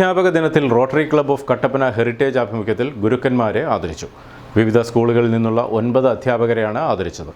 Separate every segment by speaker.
Speaker 1: അധ്യാപക ദിനത്തിൽ Rotary Club of Kattappana Heritage ആഭിമുഖ്യത്തിൽ ഗുരുക്കന്മാരെ ആദരിച്ചു. വിവിധ സ്കൂളുകളിൽ നിന്നുള്ള ഒൻപത് അധ്യാപകരെയാണ് ആദരിച്ചത്.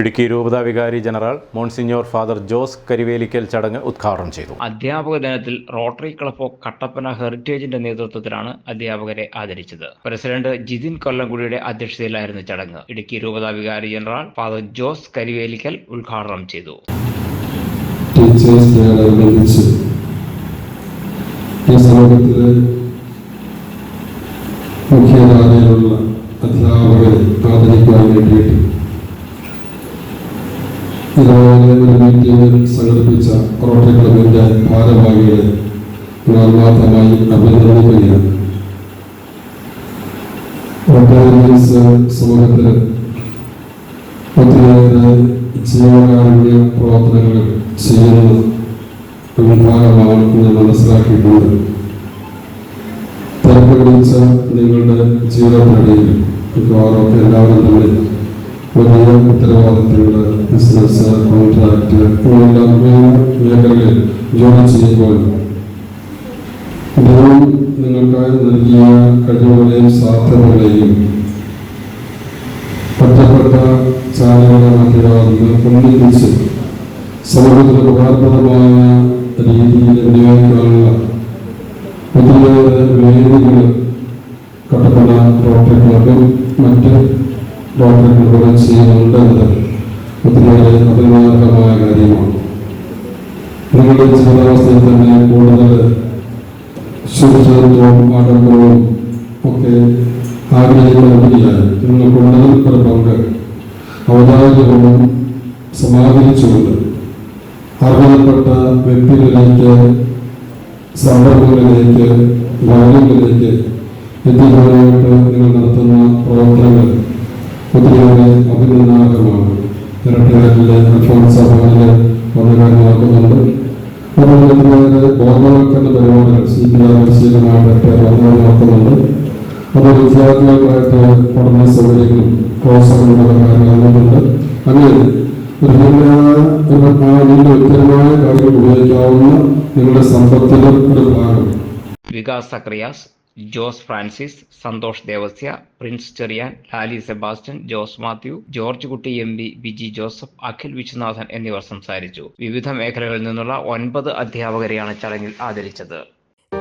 Speaker 1: ഇടുക്കി രൂപത വികാരി general monsignor father Jose Karivelikkal ചടങ്ങ് ഉദ്ഘാടനം ചെയ്തു.
Speaker 2: അധ്യാപക ദിനത്തിൽ റോട്ടറി ക്ലബ് ഓഫ് കട്ടപ്പന ഹെറിറ്റേജിന്റെ നേതൃത്വത്തിലാണ് അധ്യാപകരെ ആദരിച്ചത്. പ്രസിഡന്റ് ജിതിൻ കൊല്ലംകുടിയുടെ അധ്യക്ഷതയിലായിരുന്നു ചടങ്ങ്. ഇടുക്കി രൂപത വികാരി ജനറൽ ഫാദർ ജോസ് കരിവേലിക്കൽ ഉദ്ഘാടനം ചെയ്തു.
Speaker 3: ഈ സമൂഹത്തിലെ മുഖ്യധാരയിലുള്ള അധ്യാപകരെ ആദരിക്കാൻ വേണ്ടിയിട്ട് ഇതുപോലെ ഒരു മീറ്റിംഗിൽ സംഘടിപ്പിച്ച റോട്ടറി ക്ലബിന്റെ ഭാരവാഹികളെ ഞാൻ ആത്മാർത്ഥമായി അഭിനന്ദിക്കുകയാണ്. റോട്ടറി സമൂഹത്തിൽ ഒത്തിരിയേറെ ജീവകാരുണ്യ പ്രവർത്തനങ്ങൾ ചെയ്യുന്ന ഞാൻ മനസ്സിലാക്കിയിട്ടുണ്ട് തിരക്ക് പിടിച്ച നിങ്ങളുടെ ജീവിതത്തിനിടയിൽ മിക്കവാറും എല്ലാവരും തമ്മിൽ വലിയ ഉത്തരവാദിത്തങ്ങൾ ബിസിനസ് കോൺട്രാക്ട് ഇങ്ങനെയുള്ള മേഖലകളിൽ ജോലി ചെയ്യുമ്പോൾ ദൈവം നിങ്ങൾക്കായി നൽകിയ കഴിവുകളെയും സാധ്യതകളെയും ഒറ്റപ്പെട്ട ചാനലുകളെ മറ്റൊരാളുകൾ ഒന്നിപ്പിച്ച് സമൂഹത്തിന് ഉപകാരപ്രദമായ രീതിയിൽ വിനിയോഗിക്കാനുള്ള ഒത്തിരിയേറെ വേദികൾ കട്ടപ്പന റോട്ടറി ക്ലബും മറ്റ് കാര്യമാണ് നിങ്ങളുടെ ജീവിതാവസ്ഥയിൽ തന്നെ കൂടുതൽ ശുചിത്വവും ഒക്കെ ആഗ്രഹിക്കുന്നതിനായി നിങ്ങൾക്കുള്ളതിൽ ഒരു പങ്ക്. സമാഹരിച്ചുകൊണ്ട് അർഹതപ്പെട്ട വ്യക്തികളിലേക്ക് സംരംഭങ്ങളിലേക്ക് ഭവനങ്ങളിലേക്ക് എത്തിക്കാനായിട്ട് നിങ്ങൾ നടത്തുന്ന പ്രവർത്തനങ്ങൾ ഒത്തിരിയേറെ അഭിനന്ദനാർഹമാണ്. ഇരട്ടിയാറ്റിലെ അൽഫോൺസ സഭകളിൽ വന്നുകാരനാക്കുന്നുണ്ട് അതുപോലെ ബോധവൽക്കരണ പരിപാടികൾ സി പി ആർ പരിശീലനമായിട്ട് വന്നുകാരനാക്കുന്നുണ്ട് അത് വിദ്യാർത്ഥികൾക്കായിട്ട് പഠന സൗകര്യങ്ങളും പ്രോത്സാഹനങ്ങളും കാര്യങ്ങളുണ്ട് അങ്ങനെ ഭീമനായ ഒരു ഭാഗം.
Speaker 2: Jose Francis Santhosh Devasya Prince Cherian Lali Sebastian Jose Mathew George Kutty M P Biji Joseph Akhil Viswanathan എന്നിവർ സംസാരിച്ചു. വിവിധ മേഖലകളിൽ നിന്നുള്ള ഒൻപത് അധ്യാപകരെയാണ് ചടങ്ങിൽ ആദരിച്ചത്.